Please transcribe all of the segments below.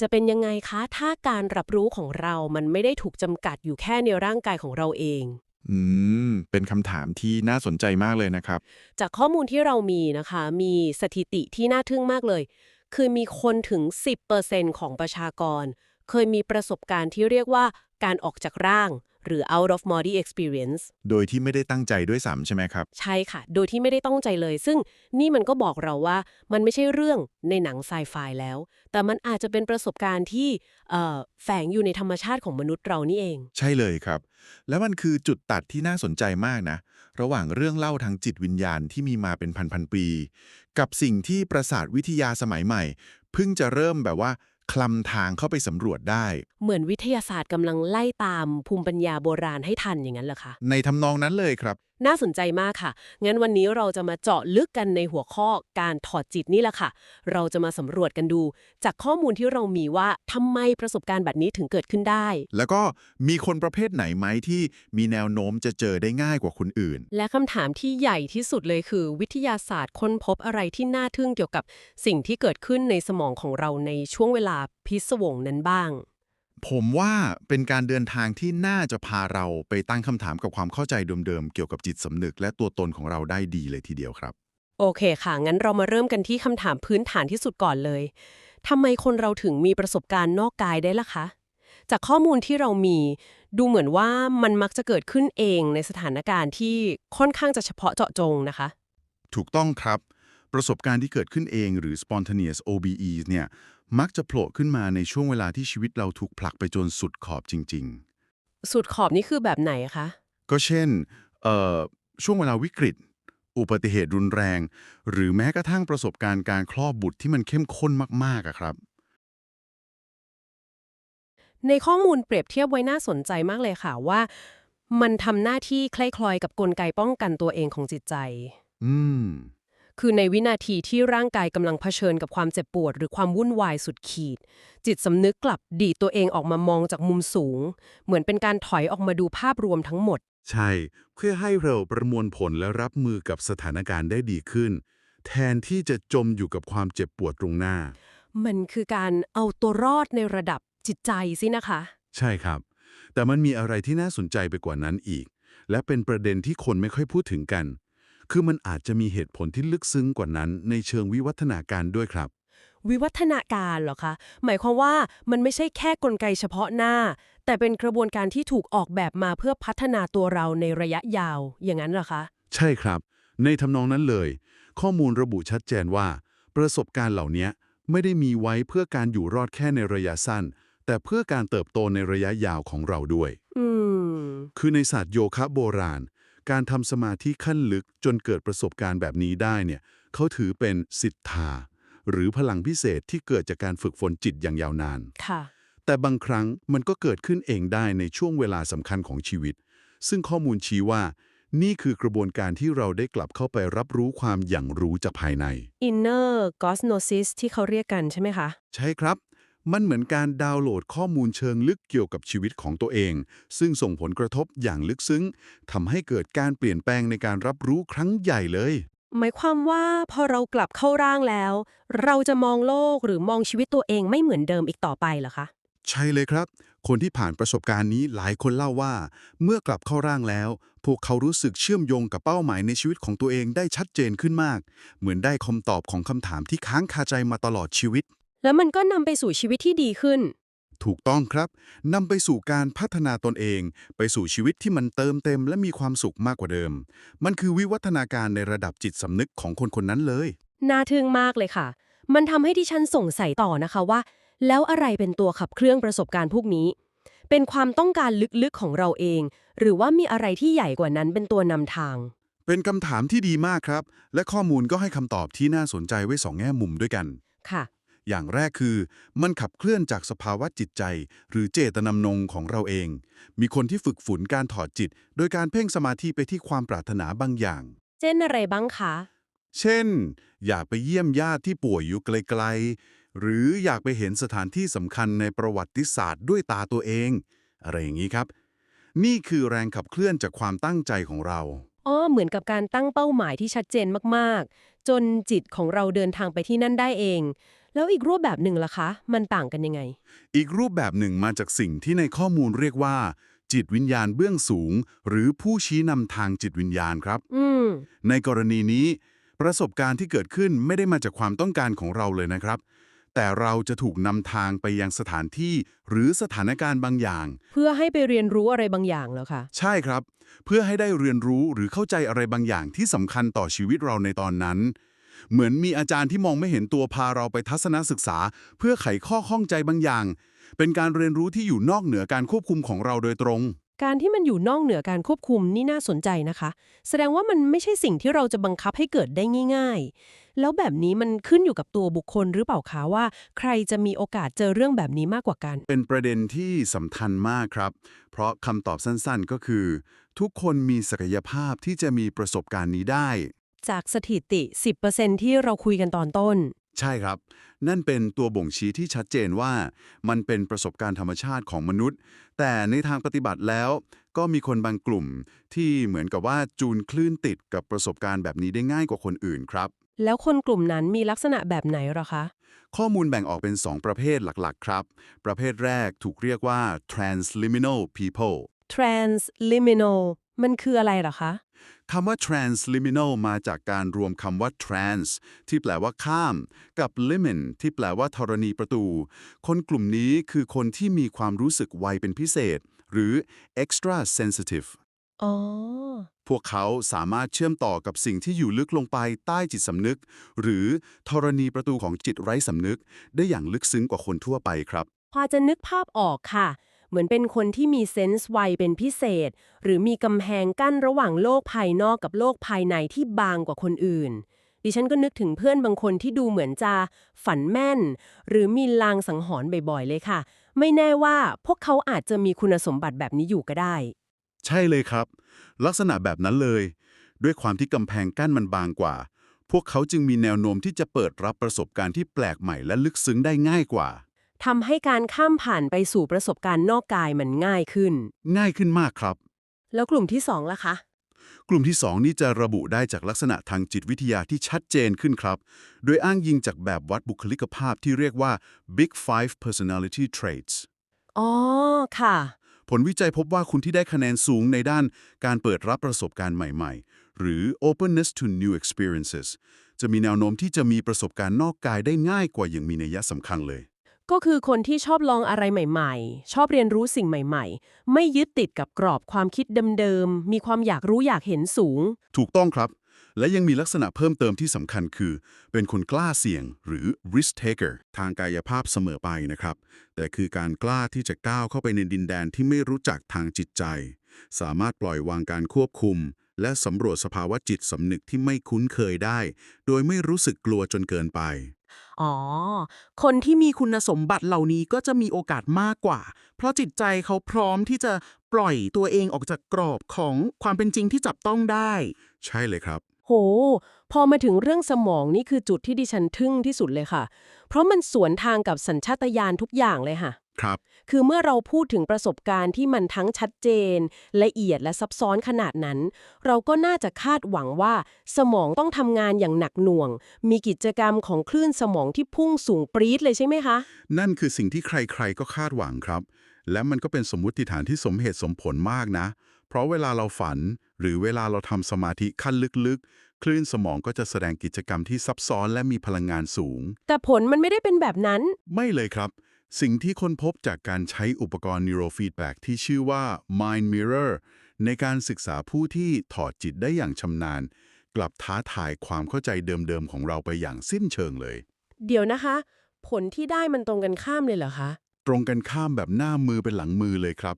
จะเป็นยังไงคะถ้าการรับรู้ของเรามันไม่ได้ถูกจำกัดอยู่แค่ในร่างกายของเราเอง อืม เป็นคำถามที่น่าสนใจมากเลยนะครับ จากข้อมูลที่เรามีนะคะ มีสถิติที่น่าทึ่งมากเลย คือมีคนถึง 10%ของประชากร เคยมีประสบการณ์ที่เรียกว่าการออกจากร่าง หรือ out of body experience โดยที่ไม่ได้ตั้งใจด้วยซ้ำใช่ไหมครับ ใช่ค่ะ โดยที่ไม่ได้ต้องใจเลย ซึ่งนี่มันก็บอกเราว่ามันไม่ใช่เรื่องในหนังไซไฟแล้ว แต่มันอาจจะเป็นประสบการณ์ที่เอ่อแฝงอยู่ในธรรมชาติของมนุษย์เรานี่เอง ใช่เลยครับ แล้วมันคือจุดตัดที่น่าสนใจมากนะ ระหว่างเรื่องเล่าทางจิตวิญญาณที่มีมาเป็นพันๆปี กับสิ่งที่ประสาทวิทยาสมัยใหม่ เพิ่งจะเริ่มแบบว่า คลำทางเข้าไปสำรวจได้ เหมือนวิทยาศาสตร์กำลังไล่ตามภูมิปัญญาโบราณให้ทันอย่างนั้นเหรอคะ ในทำนองนั้นเลยครับ น่าสนใจมากค่ะ งั้นวันนี้เราจะมาเจาะลึกกันในหัวข้อการถอดจิตนี่แหละค่ะ เราจะมาสำรวจกันดู จากข้อมูลที่เรามีว่าทำไมประสบการณ์แบบนี้ถึงเกิดขึ้นได้ แล้วก็มีคนประเภทไหนไหมที่มีแนวโน้มจะเจอได้ง่ายกว่าคนอื่น และคำถามที่ใหญ่ที่สุดเลยคือ วิทยาศาสตร์ค้นพบอะไรที่น่าทึ่งเกี่ยวกับสิ่งที่เกิดขึ้นในสมองของเราในช่วงเวลาพิศวงนั้นบ้าง ผมว่าเป็นการเดินทางที่น่าจะพาเราไปตั้งคำถามกับความเข้าใจเดิมๆ เกี่ยวกับจิตสำนึกและตัวตนของเราได้ดีเลยทีเดียวครับ โอเคค่ะ งั้นเรามาเริ่มกันที่คำถามพื้นฐานที่สุดก่อนเลยทำไมคนเราถึงมีประสบการณ์นอกกายได้ล่ะคะ จากข้อมูลที่เรามี ดูเหมือนว่ามันมักจะเกิดขึ้นเองในสถานการณ์ที่ค่อนข้างจะเฉพาะเจาะจงนะคะ ถูกต้องครับ ประสบการณ์ที่เกิดขึ้นเองหรือ spontaneous OBE เนี่ย มักจะโผล่ขึ้นมาในช่วงเวลาที่ชีวิตเราถูกผลักไปจนสุดขอบจริง สุดขอบนี่คือแบบไหนคะ ๆ ก็เช่นเอ่อช่วงเวลาวิกฤต อุบัติเหตุรุนแรง หรือแม้กระทั่งประสบการณ์การคลอดบุตรที่มันเข้มข้นมากๆอะครับ ในข้อมูลเปรียบเทียบไว้น่าสนใจมากเลยค่ะว่า มันทำหน้าที่คล้ายคลอยกับกลไกป้องกันตัวเองของจิตใจ อืม คือในวินาทีที่ร่างกายกำลังเผชิญกับความเจ็บปวด หรือความวุ่นวายสุดขีด จิตสำนึกกลับดีดตัวเองออกมามองจากมุมสูง เหมือนเป็นการถอยออกมาดูภาพรวมทั้งหมด ใช่ เพื่อให้เราประมวลผลและรับมือกับสถานการณ์ได้ดีขึ้น แทนที่จะจมอยู่กับความเจ็บปวดตรงหน้า มันคือการเอาตัวรอดในระดับจิตใจสินะคะ ใช่ครับ แต่มันมีอะไรที่น่าสนใจไปกว่านั้นอีก และเป็นประเด็นที่คนไม่ค่อยพูดถึงกัน คือมันอาจจะมีเหตุผลที่ลึกซึ้งกว่านั้นในเชิงวิวัฒนาการด้วยครับ วิวัฒนาการเหรอคะ หมายความว่ามันไม่ใช่แค่กลไกเฉพาะหน้า แต่เป็นกระบวนการที่ถูกออกแบบมาเพื่อพัฒนาตัวเราในระยะยาว อย่างนั้นเหรอคะ ใช่ครับ ในทำนองนั้นเลย ข้อมูลระบุชัดเจนว่า ประสบการณ์เหล่านี้ไม่ได้มีไว้เพื่อการอยู่รอดแค่ในระยะสั้น แต่เพื่อการเติบโตในระยะยาวของเราด้วยอืมคือในศาสตร์โยคะโบราณ การทำสมาธิขั้นลึกจนเกิดประสบการณ์แบบนี้ได้เนี่ยเขาถือเป็นสิทธา หรือพลังพิเศษที่เกิดจากการฝึกฝนจิตอย่างยาวนานค่ะแต่บางครั้งมันก็เกิดขึ้นเองได้ในช่วงเวลาสำคัญของชีวิต ซึ่งข้อมูลชี้ว่า นี่คือกระบวนการที่เราได้กลับเข้าไปรับรู้ความอย่างรู้จากภายใน inner gnosis ที่เขาเรียกกันใช่ไหมคะ ใช่ครับ มันเหมือนการดาวน์โหลดข้อมูลเชิงลึกเกี่ยวกับชีวิตของตัวเอง ซึ่งส่งผลกระทบอย่างลึกซึ้งทำให้เกิดการเปลี่ยนแปลงในการรับรู้ครั้งใหญ่เลย หมายความว่าพอเรากลับเข้าร่างแล้ว เราจะมองโลกหรือมองชีวิตตัวเองไม่เหมือนเดิมอีกต่อไปเหรอคะ ใช่เลยครับ คนที่ผ่านประสบการณ์นี้หลายคนเล่าว่า เมื่อกลับเข้าร่างแล้ว พวกเขารู้สึกเชื่อมโยงกับเป้าหมายในชีวิตของตัวเองได้ชัดเจนขึ้นมาก เหมือนได้คำตอบของคำถามที่ค้างคาใจมาตลอดชีวิต แล้วมันก็นำไปสู่ชีวิตที่ดีขึ้น ถูกต้องครับนำไปสู่การพัฒนาตนเอง ไปสู่ชีวิตที่มันเติมเต็มและมีความสุขมากกว่าเดิม มันคือวิวัฒนาการในระดับจิตสำนึกของคนคนนั้นเลย น่าทึ่งมากเลยค่ะ มันทำให้ที่ฉันสงสัยต่อนะคะว่า แล้วอะไรเป็นตัวขับเครื่องประสบการณ์พวกนี้ เป็นความต้องการลึกๆของเราเอง หรือว่ามีอะไรที่ใหญ่กว่านั้นเป็นตัวนำทาง เป็นคำถามที่ดีมากครับ และข้อมูลก็ให้คำตอบที่น่าสนใจไว้สองแง่มุมด้วยกัน ค่ะ อย่างแรกคือ มันขับเคลื่อนจากสภาวะจิตใจ หรือเจตนำนงของเราเอง มีคนที่ฝึกฝนการถอดจิต โดยการเพ่งสมาธิไปที่ความปรารถนาบางอย่าง เช่นอะไรบ้างคะ เช่น อยากไปเยี่ยมญาติที่ป่วยอยู่ไกลๆ หรืออยากไปเห็นสถานที่สำคัญในประวัติศาสตร์ด้วยตาตัวเอง อะไรอย่างนี้ครับ นี่คือแรงขับเคลื่อนจากความตั้งใจของเราอ๋อเหมือนกับการตั้งเป้าหมายที่ชัดเจนมาก ๆ จนจิตของเราเดินทางไปที่นั่นได้เอง แล้วอีกรูปแบบหนึ่งล่ะคะ มันต่างกันยังไง อีกรูปแบบหนึ่งมาจากสิ่งที่ในข้อมูลเรียกว่า จิตวิญญาณเบื้องสูง หรือผู้ชี้นำทางจิตวิญญาณครับอืมในกรณีนี้ ประสบการณ์ที่เกิดขึ้นไม่ได้มาจากความต้องการของเราเลยนะครับ แต่เราจะถูกนำทางไปยังสถานที่ หรือสถานการณ์บางอย่าง เพื่อให้ไปเรียนรู้อะไรบางอย่างแล้วค่ะใช่ครับ เพื่อให้ได้เรียนรู้หรือเข้าใจอะไรบางอย่างที่สำคัญต่อชีวิตเราในตอนนั้น เหมือนมีอาจารย์ที่มองไม่เห็นตัวพาเราไปทัศนศึกษา เพื่อไขข้อข้องใจบางอย่าง เป็นการเรียนรู้ที่อยู่นอกเหนือการควบคุมของเราโดยตรง การที่มันอยู่นอกเหนือการควบคุมนี่น่าสนใจนะคะ แสดงว่ามันไม่ใช่สิ่งที่เราจะบังคับให้เกิดได้ง่าย ๆ แล้วแบบนี้มันขึ้นอยู่กับตัวบุคคลหรือเปล่าคะว่า ใครจะมีโอกาสเจอเรื่องแบบนี้มากกว่ากัน เป็นประเด็นที่สำคัญมากครับ เพราะคำตอบสั้นๆ ก็คือ ทุกคนมีศักยภาพที่จะมีประสบการณ์นี้ได้ จากสถิติ 10%ที่เราคุยกันตอนต้น ใช่ครับ นั่นเป็นตัวบ่งชี้ที่ชัดเจนว่า มันเป็นประสบการณ์ธรรมชาติของมนุษย์ แต่ในทางปฏิบัติแล้ว ก็มีคนบางกลุ่มที่เหมือนกับว่าจูนคลื่นติดกับประสบการณ์แบบนี้ได้ง่ายกว่าคนอื่นครับ แล้วคนกลุ่มนั้นมีลักษณะแบบไหนหรอคะ ข้อมูลแบ่งออกเป็น 2 ประเภทหลักๆ ครับ ประเภทแรกถูกเรียกว่า transliminal people transliminal มันคืออะไรหรอคะ คำว่า transliminal มาจากการรวมคำว่า trans ที่แปลว่าข้าม กับ limin ที่แปลว่าธรณีประตู คนกลุ่มนี้คือคนที่มีความรู้สึกไวเป็นพิเศษ หรือ extra sensitive อ๋อ พวกเขาสามารถเชื่อมต่อกับสิ่งที่อยู่ลึกลงไปใต้จิตสำนึก หรือธรณีประตูของจิตไร้สำนึก ได้อย่างลึกซึ้งกว่าคนทั่วไปครับ พอจะนึกภาพออกค่ะ เหมือนเป็นคนที่มีเซนส์ไวเป็นพิเศษ หรือมีกำแพงกั้นระหว่างโลกภายนอกกับโลกภายในที่บางกว่าคนอื่น ดิฉันก็นึกถึงเพื่อนบางคนที่ดูเหมือนจะฝันแม่น หรือมีลางสังหรณ์บ่อยๆ เลยค่ะ ไม่แน่ว่าพวกเขาอาจจะมีคุณสมบัติแบบนี้อยู่ก็ได้ ใช่เลยครับ ลักษณะแบบนั้นเลย ด้วยความที่กำแพงกั้นมันบางกว่า พวกเขาจึงมีแนวโน้มที่จะเปิดรับประสบการณ์ที่แปลกใหม่และลึกซึ้งได้ง่ายกว่า ทำให้การข้ามผ่านไปสู่ประสบการณ์นอกกายมันง่ายขึ้น ง่ายขึ้นมากครับ แล้วกลุ่มที่สองล่ะคะ กลุ่มที่ 2 นี่จะระบุได้จากลักษณะทางจิตวิทยาที่ชัดเจนขึ้นครับ โดยอ้างยิงจากแบบวัดบุคลิกภาพที่เรียกว่า Big Five Personality Traits อ๋อ ค่ะ ผลวิจัยพบว่าคุณที่ได้คะแนนสูงในด้านการเปิดรับประสบการณ์ใหม่ ๆ หรือ openness to new experiences จะมีแนวโน้มที่จะมีประสบการณ์นอกกายได้ง่ายกว่าอย่างมีนัยสำคัญเลย ก็คือคนที่ชอบลองอะไรใหม่ๆ ชอบเรียนรู้สิ่งใหม่ๆ ไม่ยึดติดกับกรอบความคิดเดิมๆ มีความอยากรู้อยากเห็นสูง ถูกต้องครับ และยังมีลักษณะเพิ่มเติมที่สำคัญคือ เป็นคนกล้าเสี่ยงหรือ risk taker ทางกายภาพเสมอไปนะครับ แต่คือการกล้าที่จะก้าวเข้าไปในดินแดนที่ไม่รู้จักทางจิตใจ สามารถปล่อยวางการควบคุม และสำรวจสภาวะจิตสำนึกที่ไม่คุ้นเคยได้ โดยไม่รู้สึกกลัวจนเกินไป อ๋อ คนที่มีคุณสมบัติเหล่านี้ก็จะมีโอกาสมากกว่า เพราะจิตใจเขาพร้อมที่จะปล่อยตัวเองออกจากกรอบของความเป็นจริงที่จับต้องได้ ใช่เลยครับ โห พอมาถึงเรื่องสมองนี่คือจุดที่ดิฉันทึ่งที่สุดเลยค่ะ เพราะมันสวนทางกับสัญชาตญาณทุกอย่างเลยค่ะ ครับ คือเมื่อเราพูดถึงประสบการณ์ที่มันทั้งชัดเจน ละเอียดและซับซ้อนขนาดนั้น เราก็น่าจะคาดหวังว่า สมองต้องทำงานอย่างหนักหน่วง มีกิจกรรมของคลื่นสมองที่พุ่งสูงปรี๊ดเลยใช่ไหมคะ นั่นคือสิ่งที่ใครๆก็คาดหวังครับ และมันก็เป็นสมมุติฐานที่สมเหตุสมผลมากนะ เพราะเวลาเราฝัน หรือเวลาเราทำสมาธิขั้นลึกๆคลื่นสมองก็จะแสดงกิจกรรมที่ซับซ้อนและมีพลังงานสูง แต่ผลมันไม่ได้เป็นแบบนั้น ไม่เลยครับ สิ่งที่ค้นพบจากการใช้อุปกรณ์ neurofeedback ที่ชื่อว่า Mind Mirror ในการศึกษาผู้ที่ถอดจิตได้อย่างชำนาญ กลับท้าทายความเข้าใจเดิมๆ ของเราไปอย่างสิ้นเชิงเลย เดี๋ยวนะคะ ผลที่ได้มันตรงกันข้ามเลยเหรอคะ ตรงกันข้ามแบบหน้ามือเป็นหลังมือเลยครับ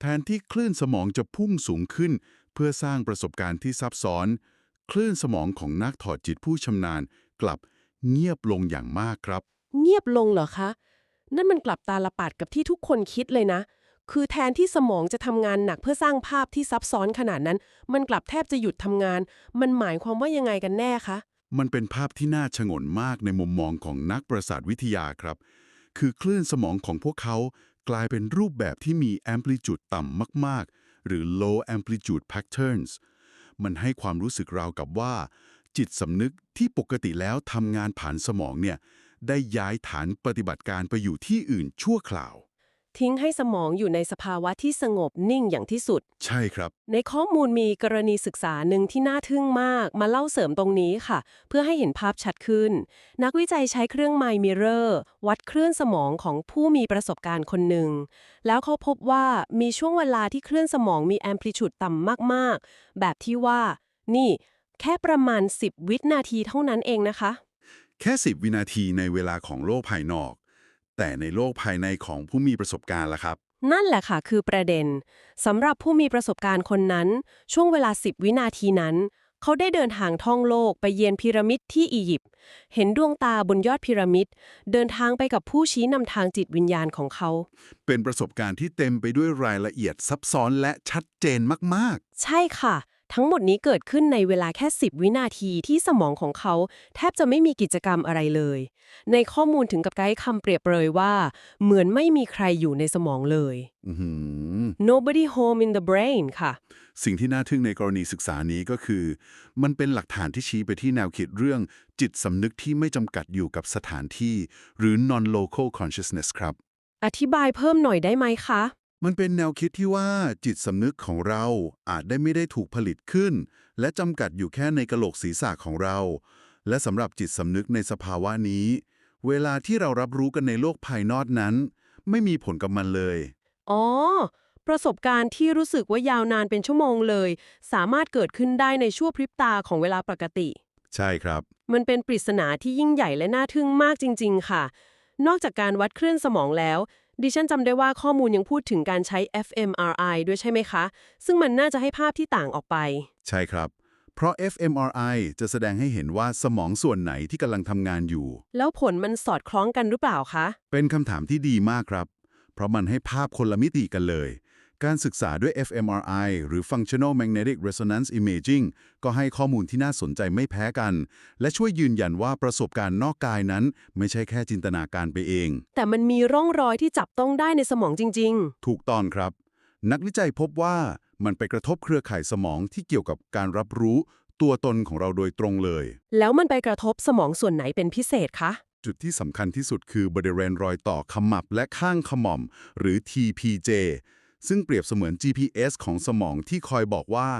แทนที่คลื่นสมองจะพุ่งสูงขึ้น เพื่อสร้างประสบการณ์ที่ซับซ้อน คลื่นสมองของนักถอดจิตผู้ชำนาญ กลับเงียบลงอย่างมากครับ เงียบลงเหรอคะ นั่นมันกลับตาลปัดกับที่ทุกคนคิดเลยนะ คือแทนที่สมองจะทำงานหนักเพื่อสร้างภาพที่ซับซ้อนขนาดนั้น มันกลับแทบจะหยุดทำงาน มันหมายความว่ายังไงกันแน่คะ มันเป็นภาพที่น่าชงนมากในมุมมองของนักประสาทวิทยาครับ คือคลื่นสมองของพวกเขากลายเป็นรูปแบบที่มี amplitude ต่ำมาก ๆ หรือ low amplitude patterns มันให้ความรู้สึกราวกับว่า จิตสำนึกที่ปกติแล้วทำงานผ่านสมองเนี่ย ได้ย้ายฐานปฏิบัติการไปอยู่ที่อื่นชั่วคราว ทิ้งให้สมองอยู่ในสภาวะที่สงบนิ่งอย่างที่สุด ใช่ครับ ในข้อมูลมีกรณีศึกษาหนึ่งที่น่าทึ่งมาก มาเล่าเสริมตรงนี้ค่ะ เพื่อให้เห็นภาพชัดขึ้น นักวิจัยใช้เครื่องไมมิเรอร์วัดคลื่นสมองของผู้มีประสบการณ์คนหนึ่ง แล้วเขาพบว่ามีช่วงเวลาที่คลื่นสมองมีแอมพลิจูดต่ำมากๆ แบบที่ว่า นี่ แค่ประมาณ 10 วินาทีเท่านั้นเองนะคะ แค่ 10 วินาทีในเวลาของโลกภายนอก แต่ในโลกภายในของผู้มีประสบการณ์ล่ะครับ นั่นแหละค่ะคือประเด็นสำหรับผู้มีประสบการณ์คนนั้น ช่วงเวลา 10 วินาทีนั้น เขาได้เดินทางท่องโลกไปเยือนพีระมิดที่อียิปต์เห็นดวงตาบนยอดพีระมิด เดินทางไปกับผู้ชี้นำทางจิตวิญญาณของเขา เป็นประสบการณ์ที่เต็มไปด้วยรายละเอียดซับซ้อนและชัดเจนมากใช่ค่ะ ทั้งหมดนี้เกิดขึ้นในเวลาแค่ 10 วินาทีที่สมองของเขา แทบจะไม่มีกิจกรรมอะไรเลย ในข้อมูลถึงกับไกด์คำเปรียบเปรยว่า เหมือนไม่มีใครอยู่ในสมองเลยๆอื้อหือ nobody home in the brain ค่ะ สิ่งที่น่าทึ่งในกรณีศึกษานี้ก็คือ มันเป็นหลักฐานที่ชี้ไปที่แนวคิดเรื่องจิตสำนึกที่ไม่จำกัดอยู่กับสถานที่ หรือ non-local consciousness ครับ อธิบายเพิ่มหน่อยได้ไหมคะ มันเป็นแนวคิดที่ว่าจิตสำนึกของเราอาจได้ไม่ได้ถูกผลิตขึ้น และจำกัดอยู่แค่ในกะโหลกศีรษะของเรา และสำหรับจิตสำนึกในสภาวะนี้ เวลาที่เรารับรู้กันในโลกภายนอกนั้น ไม่มีผลกับมันเลย อ๋อ ประสบการณ์ที่รู้สึกว่ายาวนานเป็นชั่วโมงเลย สามารถเกิดขึ้นได้ในชั่วพริบตาของเวลาปกติ ใช่ครับ มันเป็นปริศนาที่ยิ่งใหญ่และน่าทึ่งมากจริง ๆ ค่ะ นอกจากการวัดคลื่นสมองแล้ว ดิฉันจำได้ว่าข้อมูลยังพูดถึงการใช้ fMRI ด้วยใช่ไหมคะ ซึ่งมันน่าจะให้ภาพที่ต่างออกไป ใช่ครับ เพราะ fMRI จะแสดงให้เห็นว่าสมองส่วนไหนที่กำลังทำงานอยู่ แล้วผลมันสอดคล้องกันหรือเปล่าคะ เป็นคำถามที่ดีมากครับ เพราะมันให้ภาพคนละมิติกันเลย การศึกษาด้วย fMRI หรือ Functional Magnetic Resonance Imaging ก็ให้ข้อมูลที่น่าสนใจไม่แพ้กัน และช่วยยืนยันว่าประสบการณ์นอกกายนั้น ไม่ใช่แค่จินตนาการไปเอง แต่มันมีร่องรอยที่จับต้องได้ในสมองจริงถูกต้องครับ นักวิจัยพบว่ามันไปกระทบเครือข่ายสมองที่เกี่ยวกับการรับรู้ตัวตนของเราโดยตรงเลยๆแล้วมันไปกระทบสมองส่วนไหนเป็นพิเศษคะ จุดที่สำคัญที่สุดคือบริเวณรอยต่อขมับและข้างขม่อม หรือ TPJ ซึ่งเปรียบเสมือน GPS ของสมองที่คอยบอกว่า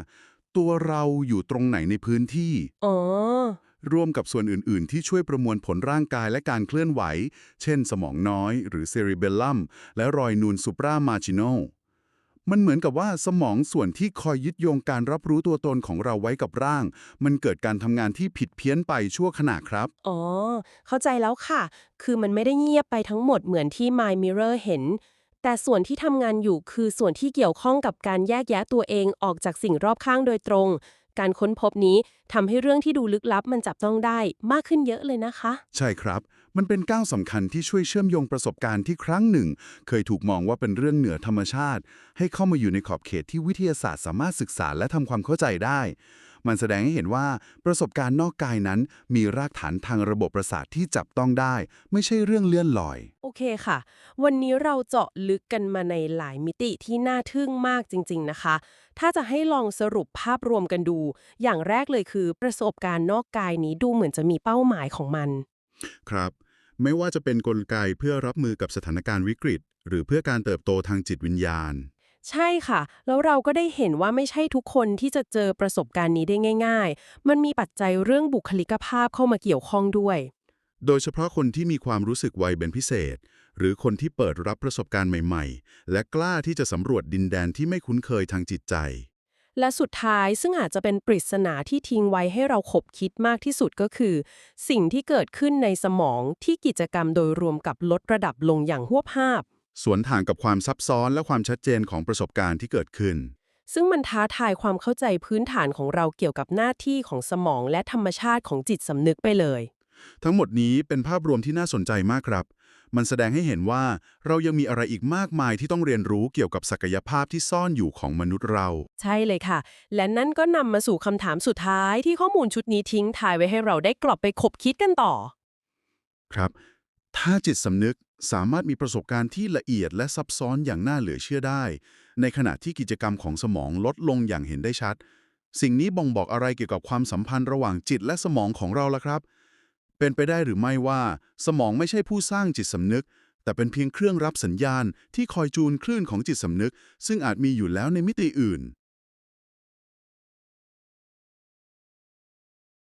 ตัวเราอยู่ตรงไหนในพื้นที่ อ๋อ ร่วมกับส่วนอื่น ๆ ที่ช่วยประมวลผลร่างกายและการเคลื่อนไหว เช่น สมองน้อยหรือเซริเบลลัมและรอยนูนซูปรามาจิโนมันเหมือนกับว่าสมองส่วนที่คอยยึดโยงการรับรู้ตัวตนของเราไว้กับร่าง มันเกิดการทำงานที่ผิดเพี้ยนไปชั่วขณะครับ อ๋อ เข้าใจแล้วค่ะ คือมันไม่ได้เงียบไปทั้งหมดเหมือนที่ My Mirror เห็น แต่ส่วนที่ทำงานอยู่คือส่วนที่เกี่ยวข้องกับการแยกแยะตัวเองออกจากสิ่งรอบข้างโดยตรง การค้นพบนี้ทำให้เรื่องที่ดูลึกลับมันจับต้องได้มากขึ้นเยอะเลยนะคะ ใช่ครับ มันเป็นก้าวสำคัญที่ช่วยเชื่อมโยงประสบการณ์ที่ครั้งหนึ่ง เคยถูกมองว่าเป็นเรื่องเหนือธรรมชาติ ให้เข้ามาอยู่ในขอบเขตที่วิทยาศาสตร์สามารถศึกษาและทำความเข้าใจได้ มันแสดงให้เห็นว่าประสบการณ์นอกกายนั้น มีรากฐานทางระบบประสาทที่จับต้องได้ ไม่ใช่เรื่องเลื่อนลอย โอเคค่ะ วันนี้เราเจาะลึกกันมาในหลายมิติที่น่าทึ่งมากจริง ๆ นะคะ ถ้าจะให้ลองสรุปภาพรวมกันดู อย่างแรกเลยคือ ประสบการณ์นอกกายนี้ดูเหมือนจะมีเป้าหมายของมัน ครับ ไม่ว่าจะเป็นกลไกเพื่อรับมือกับสถานการณ์วิกฤต หรือเพื่อการเติบโตทางจิตวิญญาณ ใช่ค่ะ แล้วเราก็ได้เห็นว่าไม่ใช่ทุกคนที่จะเจอประสบการณ์นี้ได้ง่าย ๆ มันมีปัจจัยเรื่องบุคลิกภาพเข้ามาเกี่ยวข้องด้วย โดยเฉพาะคนที่มีความรู้สึกไวเป็นพิเศษ หรือคนที่เปิดรับประสบการณ์ใหม่ๆ และกล้าที่จะสำรวจดินแดนที่ไม่คุ้นเคยทางจิตใจ และสุดท้ายซึ่งอาจจะเป็นปริศนาที่ทิ้งไว้ให้เราขบคิดมากที่สุดก็คือ สิ่งที่เกิดขึ้นในสมองที่กิจกรรมโดยรวมกับลดระดับลงอย่างหวบภาพ สวนทางกับความซับซ้อนและความชัดเจนของประสบการณ์ที่เกิดขึ้น ซึ่งมันท้าทายความเข้าใจพื้นฐานของเราเกี่ยวกับหน้าที่ของสมองและธรรมชาติของจิตสำนึกไปเลย ทั้งหมดนี้เป็นภาพรวมที่น่าสนใจมากครับ มันแสดงให้เห็นว่าเรายังมีอะไรอีกมากมายที่ต้องเรียนรู้เกี่ยวกับศักยภาพที่ซ่อนอยู่ของมนุษย์เรา ใช่เลยค่ะ และนั่นก็นำมาสู่คำถามสุดท้ายที่ข้อมูลชุดนี้ทิ้งทายไว้ให้เราได้กลับไปคบคิดกันต่อ ครับ ถ้าจิตสำนึกสามารถมีประสบการณ์ที่ละเอียดและซับซ้อนอย่างน่าเหลือเชื่อได้ ในขณะที่กิจกรรมของสมองลดลงอย่างเห็นได้ชัด สิ่งนี้บ่งบอกอะไรเกี่ยวกับความสัมพันธ์ระหว่างจิตและสมองของเราล่ะครับ เป็นไปได้หรือไม่ว่า สมองไม่ใช่ผู้สร้างจิตสำนึก แต่เป็นเพียงเครื่องรับสัญญาณที่คอยจูนคลื่นของจิตสำนึก ซึ่งอาจมีอยู่แล้วในมิติอื่น